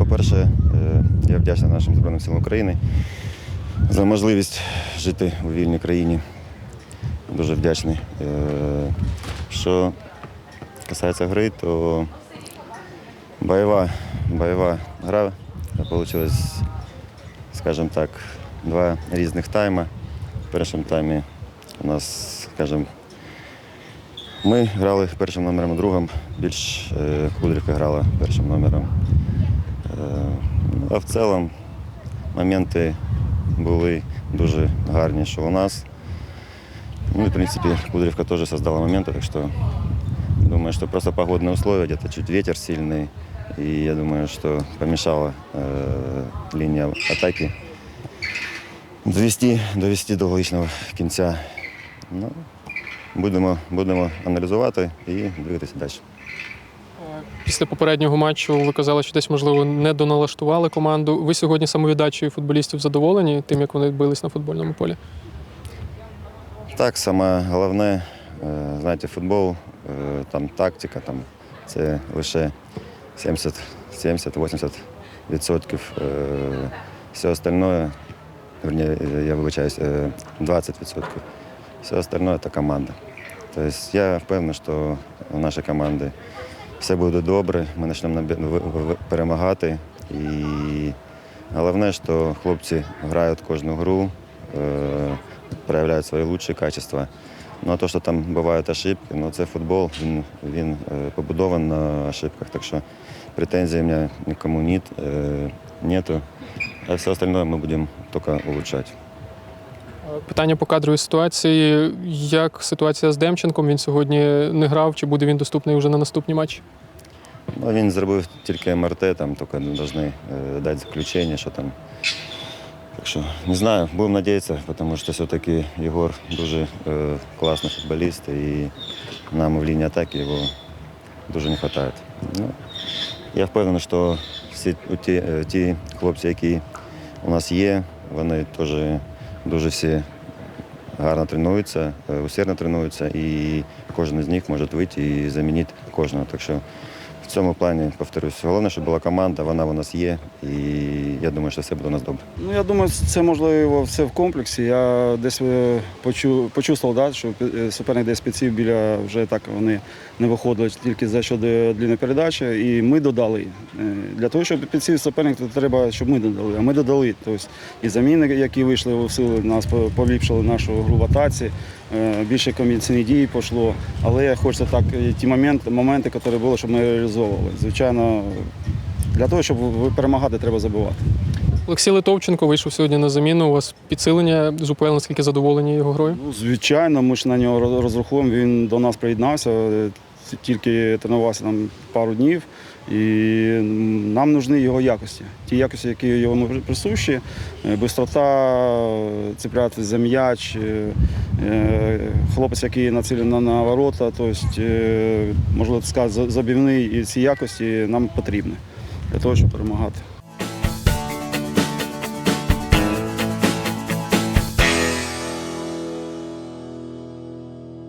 по-перше, е, я вдячний нашим Збройним силам України за можливість жити у вільній країні. Дуже вдячний. Е, Що касається гри, то бойова, бойова гра вийшла, скажімо так, два різних тайми. В першому таймі у нас, скажімо, ми грали першим номером, другим більш е, Кудрівка грала першим номером. Е, ну, А в цілому моменти були дуже гарні, що у нас. Ну, и, в принципе, Кудревка тоже создала моменты, так что думаю, что просто погодные условия, где-то чуть ветер сильный, и я думаю, что помешала э, линия атаки довести, довести до логічного кінця. Ну, будемо, будемо аналізувати і дивитися далі. Після попереднього матчу ви казали, що десь, можливо, не доналаштували команду. Ви сьогодні самовіддачею футболістів задоволені тим, як вони бились на футбольному полі? Так, саме головне, е, знаєте, футбол, е, там тактика, там це лише 70-80 відсотків. Е, Все остальное, вернее, я вибачаюсь, е, 20 відсотків. Все остальное це команда. Тобто я впевнений, що у нашої команди все буде добре, ми почнемо перемагати. І головне, що хлопці грають кожну гру, е, проявляють свої лучші качества. Ну а то, що там бувають ошибки, ну це футбол, він, він е, побудований на ошибках, так що претензій у мене нікому нет, нету. А все остальное ми будемо тільки улучшати. Питання по кадровій ситуації. Як ситуація з Демченком? Він сьогодні не грав, чи буде він доступний вже на наступні матчі? Ну, він зробив тільки МРТ, там тільки повинні е, дати заключення, що там. Так що не знаю, будемо надіятися, тому що все-таки Єгор дуже е, класний футболіст, і нам в лінії атаки його дуже не вистачає. Ну, я впевнений, що всі ті, е, ті хлопці, які у нас є, вони теж дуже всі гарно тренуються, е, усердно тренуються, і кожен з них може вийти і замінити кожного. Так що в цьому плані, повторюсь, головне, щоб була команда, вона у нас є, і я думаю, що все буде у нас добре. Ну, я думаю, це можливо все в комплексі. Я десь е, почув, почувствував, да, що е, суперник десь підсів біля вже так вони не виходили тільки за що длінної передачі, і ми додали. Е, Для того, щоб підсів суперник, то треба, щоб ми додали. А ми додали. Тобто і заміни, які вийшли в сили, нас поліпшили нашу гру в атаці. Е, Більше комбінаційних дій пішло. Але хочеться так, ті моменти, моменти, які були, щоб ми реалізовували. Звичайно, для того, щоб перемагати, треба забивати. Олексій Литовченко вийшов сьогодні на заміну. У вас підсилення з УПЛ, наскільки задоволені його грою? Ну, звичайно, ми ж на нього роз- розраховуємо. Він до нас приєднався, е, тільки тренувався там пару днів. І нам нужні його якості. Ті якості, які йому присущі, е, бистрота, цепляти за м'яч, е, е, хлопець, який націлений на ворота, тобто, е, можливо сказати, за- забівний і ці якості нам потрібні для того, щоб перемагати.